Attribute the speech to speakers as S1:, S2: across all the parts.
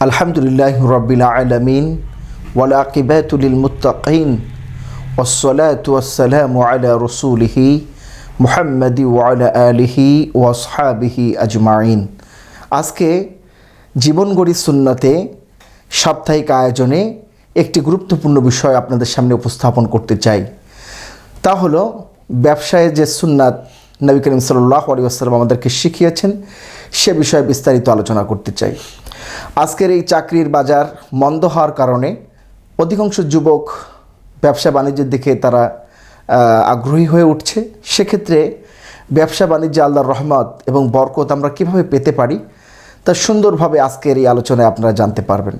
S1: আলহামদুলিল্লাহ রবিল আলমিন ওয়ালাকিবাতুলিল মুত্তাকিন والصلاة والسلام على رسوله محمد وعلى آله وأصحابه أجمعين আজকে জীবন গড়ি সুন্নতে সাপ্তাহিক আয়োজনে একটি গুরুত্বপূর্ণ বিষয় আপনাদের সামনে উপস্থাপন করতে চাই তা হলো ব্যবসায়ে যে সুন্নাত নবী করিম সাল্লাহ আলী আসসালাম আমাদেরকে শিখিয়েছেন সে বিষয়ে বিস্তারিত আলোচনা করতে চাই আজকের এই চাকরির বাজার মন্দ হওয়ার কারণে অধিকাংশ যুবক ব্যবসা বাণিজ্যের দিকে তারা আগ্রহী হয়ে উঠছে। সেক্ষেত্রে ব্যবসা বাণিজ্যে আল্লাহর রহমত এবং বরকত আমরা কীভাবে পেতে পারি তা সুন্দরভাবে আজকের এই আলোচনায় আপনারা জানতে পারবেন।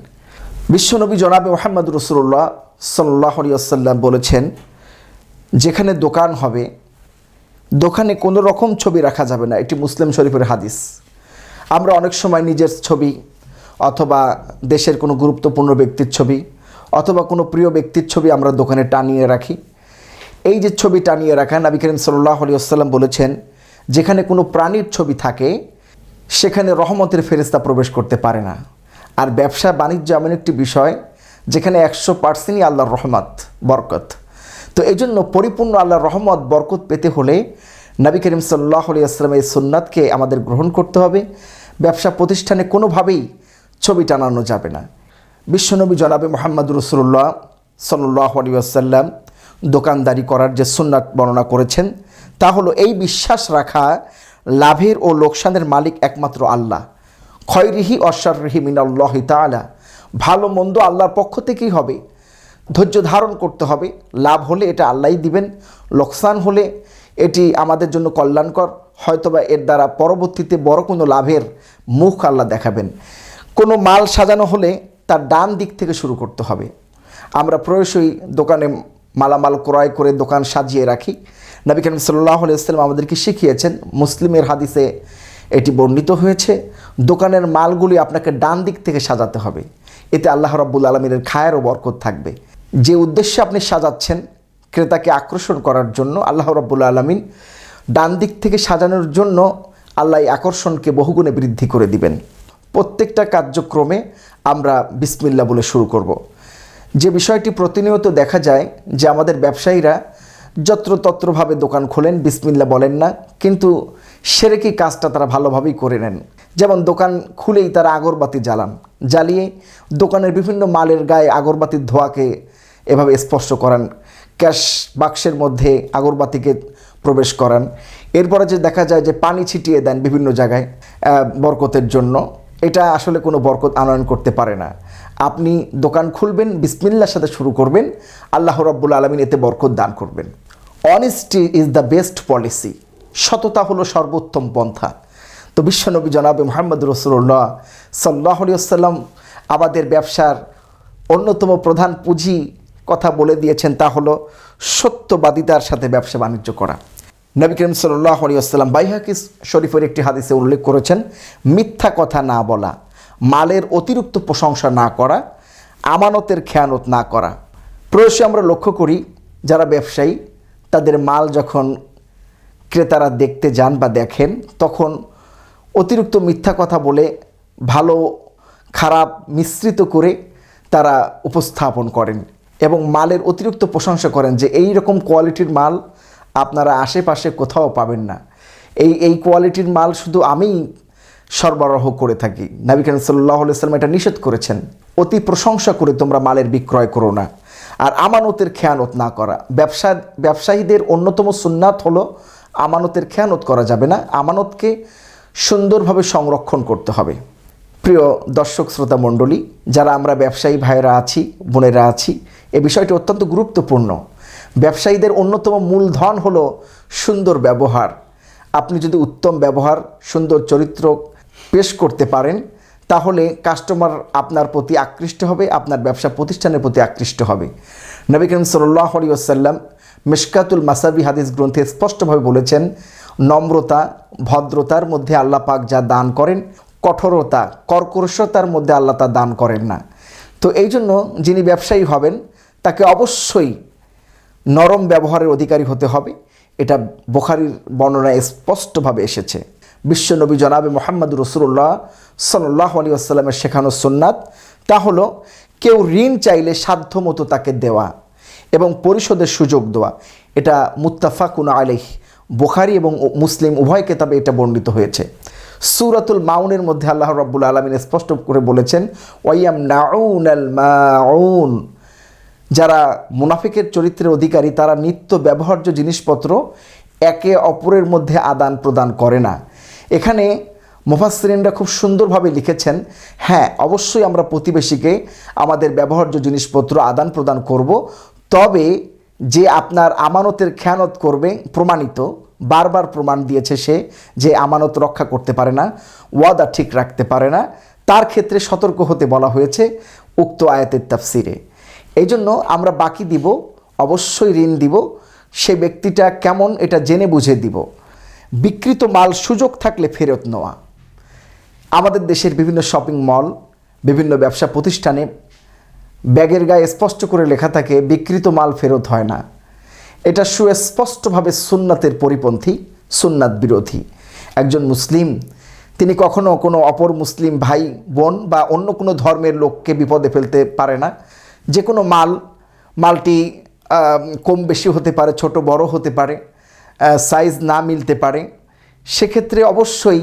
S1: বিশ্বনবী জনাবে মোহাম্মদ রসুল্লাহ সাল্লাহ বলেছেন, যেখানে দোকান হবে, দোকানে কোনো রকম ছবি রাখা যাবে না। এটি মুসলিম শরীফের হাদিস। আমরা অনেক সময় নিজের ছবি অথবা দেশের কোনো গুরুত্বপূর্ণ ব্যক্তির ছবি অথবা কোনো প্রিয় ব্যক্তির ছবি আমরা দোকানে টানিয়ে রাখি। এই যে ছবি টানিয়ে রাখা, নবী করিম সাল্লাহ আলী আসসালাম বলেছেন, যেখানে কোনো প্রাণীর ছবি থাকে, সেখানে রহমতের ফেরিস্তা প্রবেশ করতে পারে না। আর ব্যবসা বাণিজ্য এমন একটি বিষয়, যেখানে একশো পার্সেন্টই আল্লাহর রহমত, বরকত। তো এই জন্য পরিপূর্ণ আল্লাহর রহমত, বরকত পেতে হলে নবী করিম সাল্লাহ আলী আসলামের সুন্নাতকে আমাদের গ্রহণ করতে হবে। ব্যবসা প্রতিষ্ঠানে কোনোভাবেই ছবি টানানো যাবে না। বিশ্বনবী জনাবে মোহাম্মদ রসুল্লাহ সাল্লাহ আলী আসাল্লাম দোকানদারি করার যে সুন্নাত বর্ণনা করেছেন, তা হলো এই বিশ্বাস রাখা লাভের ও লোকসানের মালিক একমাত্র আল্লাহ। খয়রিহি অশ্বারিহি মিনাল্লাহ তালা ভালো মন্দ আল্লাহর পক্ষ থেকেই হবে। ধৈর্য ধারণ করতে হবে। লাভ হলে এটা আল্লাহই দিবেন। লোকসান হলে এটি আমাদের জন্য কল্যাণকর। হয়তোবা এর দ্বারা পরবর্তীতে বড় কোনো লাভের মুখ আল্লাহ দেখাবেন। কোনো মাল সাজানো হলে তার ডান দিক থেকে শুরু করতে হবে। আমরা প্রায়শই দোকানে মালামাল ক্রয় করে দোকান সাজিয়ে রাখি। নবী করিম সাল্লাহ আলাইসাল্লাম আমাদেরকে শিখিয়েছেন, মুসলিমের হাদিসে এটি বর্ণিত হয়েছে, দোকানের মালগুলি আপনাকে ডান দিক থেকে সাজাতে হবে। এতে আল্লাহ রাব্বুল আলমীর খায়ের ও বরকত থাকবে। যে উদ্দেশ্যে আপনি সাজাচ্ছেন, ক্রেতাকে আকর্ষণ করার জন্য আল্লাহ রাব্বুল আলমিন ডান দিক থেকে সাজানোর জন্য আল্লাহ আকর্ষণকে বহুগুণে বৃদ্ধি করে দিবেন। প্রত্যেকটা কার্যক্রমে আমরা বিসমিল্লা বলে শুরু করব। যে বিষয়টি প্রতিনিয়ত দেখা যায় যে আমাদের ব্যবসায়ীরা যত্রতত্রভাবে দোকান খোলেন বিসমিল্লা বলেন না, কিন্তু সেরেকি কাজটা তারা ভালোভাবেই করে নেন। যেমন দোকান খুলেই তারা আগরবাতি জ্বালান, জ্বালিয়ে দোকানের বিভিন্ন মালের গায়ে আগরবাতির ধোঁয়াকে এভাবে স্পর্শ করান, ক্যাশ বাক্সের মধ্যে আগরবাতিকে প্রবেশ করান। এরপরে যে দেখা যায় যে পানি ছিটিয়ে দেন বিভিন্ন জায়গায় বরকতের জন্য। এটা আসলে কোনো বরকত আনয়ন করতে পারে না। আপনি দোকান খুলবেন, বিসমিল্লার সাথে শুরু করবেন, আল্লাহ রাব্বুল আলমিন এতে বরকত দান করবেন। Honesty is the best policy সততা হলো সর্বোত্তম পন্থা। তো বিশ্বনবী জনাবে মোহাম্মদ রসুল্লাহ সাল্লাহ সাল্লাম আমাদের ব্যবসার অন্যতম প্রধান পুঁজি কথা বলে দিয়েছেন, তা হলো সত্যবাদিতার সাথে ব্যবসা বাণিজ্য করা। নবী করিম সাল্লাহ আলিয়াল্লাম বাইহাকিস শরীফের একটি হাদিসে উল্লেখ করেছেন, মিথ্যা কথা না বলা, মালের অতিরিক্ত প্রশংসা না করা, আমানতের খেয়ানত না করা। প্রয়সে আমরা লক্ষ্য করি, যারা ব্যবসায়ী, তাদের মাল যখন ক্রেতারা দেখতে যান বা দেখেন, তখন অতিরিক্ত মিথ্যা কথা বলে, ভালো, খারাপ মিশ্রিত করে তারা উপস্থাপন করেন এবং মালের অতিরিক্ত প্রশংসা করেন যে এই রকম কোয়ালিটির মাল আপনারা আশেপাশে কোথাও পাবেন না। এই এই কোয়ালিটির মাল শুধু আমিই সরবরাহ করে থাকি। নবী করিম সাল্লাহ সাল্লাম এটা নিষেধ করেছেন। অতি প্রশংসা করে তোমরা মালের বিক্রয় করো না। আর আমানতের খেয়ানত না করা। ব্যবসা, ব্যবসায়ীদের অন্যতম সুন্নাত হলো আমানতের খেয়ানত করা যাবে না। আমানতকে সুন্দরভাবে সংরক্ষণ করতে হবে। প্রিয় দর্শক, শ্রোতা মণ্ডলী, যারা আমরা ব্যবসায়ী ভাইয়েরা আছি, বোনেরা আছি, এ বিষয়টি অত্যন্ত গুরুত্বপূর্ণ। ব্যবসায়ীদের অন্যতম মূলধন হলো সুন্দর ব্যবহার। আপনি যদি উত্তম ব্যবহার, সুন্দর চরিত্র পেশ করতে পারেন, তাহলে কাস্টমার আপনার প্রতি আকৃষ্ট হবে, আপনার ব্যবসা প্রতিষ্ঠানের প্রতি আকৃষ্ট হবে। নবী করিম সাল্লাহ আলী আসাল্লাম মিশকাতুল মাসাবি হাদিস গ্রন্থে স্পষ্টভাবে বলেছেন, নম্রতা, ভদ্রতার মধ্যে আল্লাহ পাক যা দান করেন, কঠোরতা, কর্কশতার মধ্যে আল্লাহ তা দান করেন না। তো এই জন্য যিনি ব্যবসায়ী হবেন, তাকে অবশ্যই নরম ব্যবহারের অধিকারী হতে হবে। এটা বোখারির বর্ণনায় স্পষ্টভাবে এসেছে। বিশ্বনবী জনাবে মোহাম্মদ রসুল্লাহ সাল্লাহ আলী আসসালামের শেখানো সুন্নাত, তা হলো কেউ ঋণ চাইলে সাধ্য মতো তাকে দেওয়া এবং পরিশোধের সুযোগ দেওয়া। এটা মুত্তাফাকুন আলিহ বুখারি এবং মুসলিম উভয় কেতাবে এটা বর্ণিত হয়েছে। সুরাতুল মাউনের মধ্যে আল্লাহ রব্বুল আলমিন স্পষ্ট করে বলেছেন ওয়াইয়াম নাউন আল মাউন। যারা মুনাফিকের চরিত্রের অধিকারী, তারা নিত্য ব্যবহার্য জিনিসপত্র একে অপরের মধ্যে আদান প্রদান করে না। এখানে মুফাসরিনরা খুব সুন্দরভাবে লিখেছেন হ্যাঁ অবশ্যই আমরা প্রতিবেশীকে আমাদের ব্যবহার্য জিনিসপত্র আদান প্রদান করব, তবে যে আপনার আমানতের খেয়ানত করবে, প্রমাণিত, বারবার প্রমাণ দিয়েছে সে যে আমানত রক্ষা করতে পারে না, ওয়াদা ঠিক রাখতে পারে না। তার ক্ষেত্রে সতর্ক হতে বলা হয়েছে, উক্ত আয়াতের তাফসিরে। এই জন্য আমরা বাকি দিব, অবশ্যই ঋণ দিব, সে ব্যক্তিটা কেমন এটা জেনে বুঝে দিব। বিকৃত মাল সুযোগ থাকলে ফেরত নেওয়া। আমাদের দেশের বিভিন্ন শপিং মল, বিভিন্ন ব্যবসা প্রতিষ্ঠানে ব্যাগের গায়ে স্পষ্ট করে লেখা থাকে বিকৃত মাল ফেরত হয় না। এটা সুস্পষ্টভাবে সুন্নাতের পরিপন্থী, সুন্নাত বিরোধী। একজন মুসলিম, তিনি কখনো কোনো অপর মুসলিম ভাই, বোন বা অন্য কোনো ধর্মের লোককে বিপদে ফেলতে পারে না। যে কোনো মাল, মালটি কম বেশি হতে পারে, ছোট বড় হতে পারে সাইজ না মিলতে পারে, সেক্ষেত্রে অবশ্যই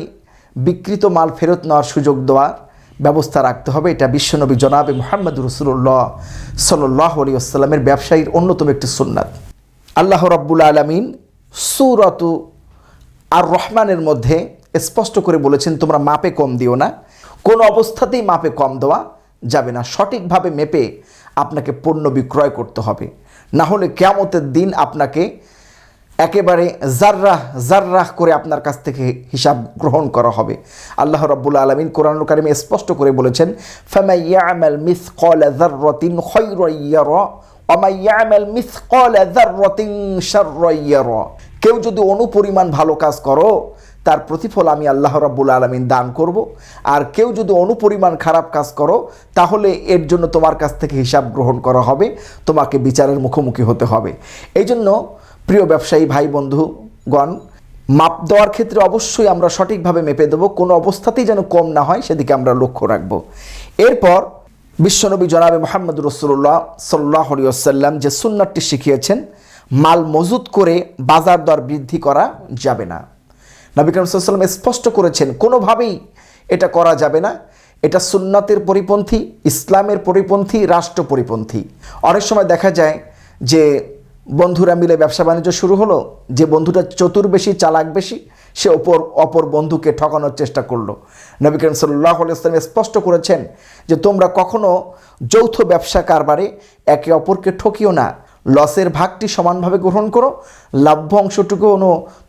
S1: বিকৃত মাল ফেরত নেওয়ার সুযোগ দেওয়ার ব্যবস্থা রাখতে হবে। এটা বিশ্বনবী জনাবে মোহাম্মদ রসুল্লাহ সাল্লাহ আলী আসসালামের ব্যবসায়ীর অন্যতম একটি সুন্নাত। আল্লাহ রাব্বুল আলমিন সুরতু আর রহমানের মধ্যে স্পষ্ট করে বলেছেন, তোমরা মাপে কম দিও না। কোনো অবস্থাতেই মাপে কম দেওয়া যাবে না। সঠিকভাবে মেপে আপনাকে পণ্য বিক্রয় করতে হবে। না হলে কেয়ামতের দিন আপনাকে একেবারে জার্রাহ জার্রাহ করে আপনার কাছ থেকে হিসাব গ্রহণ করা হবে। আল্লাহ রাব্বুল আলমিন কোরআন কারিমে স্পষ্ট করে বলেছেন ফামাইয়ামাল মিস কল জার্রতিন খৈরইয়ার অমাইয়ামাল মিস কল জার্রতিন শাররইয়ার কেউ যদি অনুপরিমাণ ভালো কাজ করো তার প্রতিফল আমি আল্লাহ রাব্বুল আলমিন দান করব। আর কেউ যদি অনুপরিমাণ খারাপ কাজ করো, তাহলে এর জন্য তোমার কাছ থেকে হিসাব গ্রহণ করা হবে, তোমাকে বিচারের মুখোমুখি হতে হবে। এই জন্য প্রিয় ব্যবসায়ী ভাই বন্ধুগণ, মাপ দেওয়ার ক্ষেত্রে অবশ্যই আমরা সঠিকভাবে মেপে দেবো, কোনো অবস্থাতেই যেন কম না হয়, সেদিকে আমরা লক্ষ্য রাখব। এরপর বিশ্বনবী জনাবে মোহাম্মদ রসুল্লাহ সাল্লাহ আলিয়াল্লাম যে সুন্নাতটি শিখিয়েছেন, মাল মজুত করে বাজার দর বৃদ্ধি করা যাবে না। নবী করিম সাল্লাম স্পষ্ট করেছেন, কোনোভাবেই এটা করা যাবে না। এটা সুন্নাতের পরিপন্থী, ইসলামের পরিপন্থী, রাষ্ট্র পরিপন্থী। অনেক সময় দেখা যায় যে বন্ধুরা মিলে ব্যবসা বাণিজ্য শুরু হলো, যে বন্ধুটা চতুর বেশি চালাক বেশি, সে অপর অপর বন্ধুকে ঠকানোর চেষ্টা করল। নবী করিম সাল্লাহ ইসলাম স্পষ্ট করেছেন যে তোমরা কখনো যৌথ ব্যবসা কারবারে একে অপরকে ঠকিও না লসের ভাগটি সমানভাবে গ্রহণ করো, লাভ্য অংশটুকুও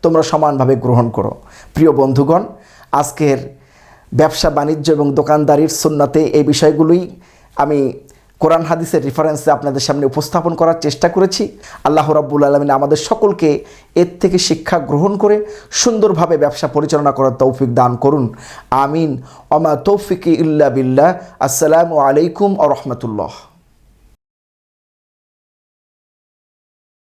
S1: তোমরা সমানভাবে গ্রহণ করো। প্রিয় বন্ধুগণ, আজকের ব্যবসা বাণিজ্য এবং দোকানদারির সুন্নাতে এই বিষয়গুলোই আমি কোরআন হাদিসের রেফারেন্সে আপনাদের সামনে উপস্থাপন করার চেষ্টা করেছি। আল্লাহ রাব্বুল আলমিন আমাদের সকলকে এর থেকে শিক্ষা গ্রহণ করে সুন্দরভাবে ব্যবসা পরিচালনা করার তৌফিক দান করুন। আমিন। অমা তৌফিক ইল্লা বিল্লাহ। আসসালামু আলাইকুম আ রহমতুল্লাহ।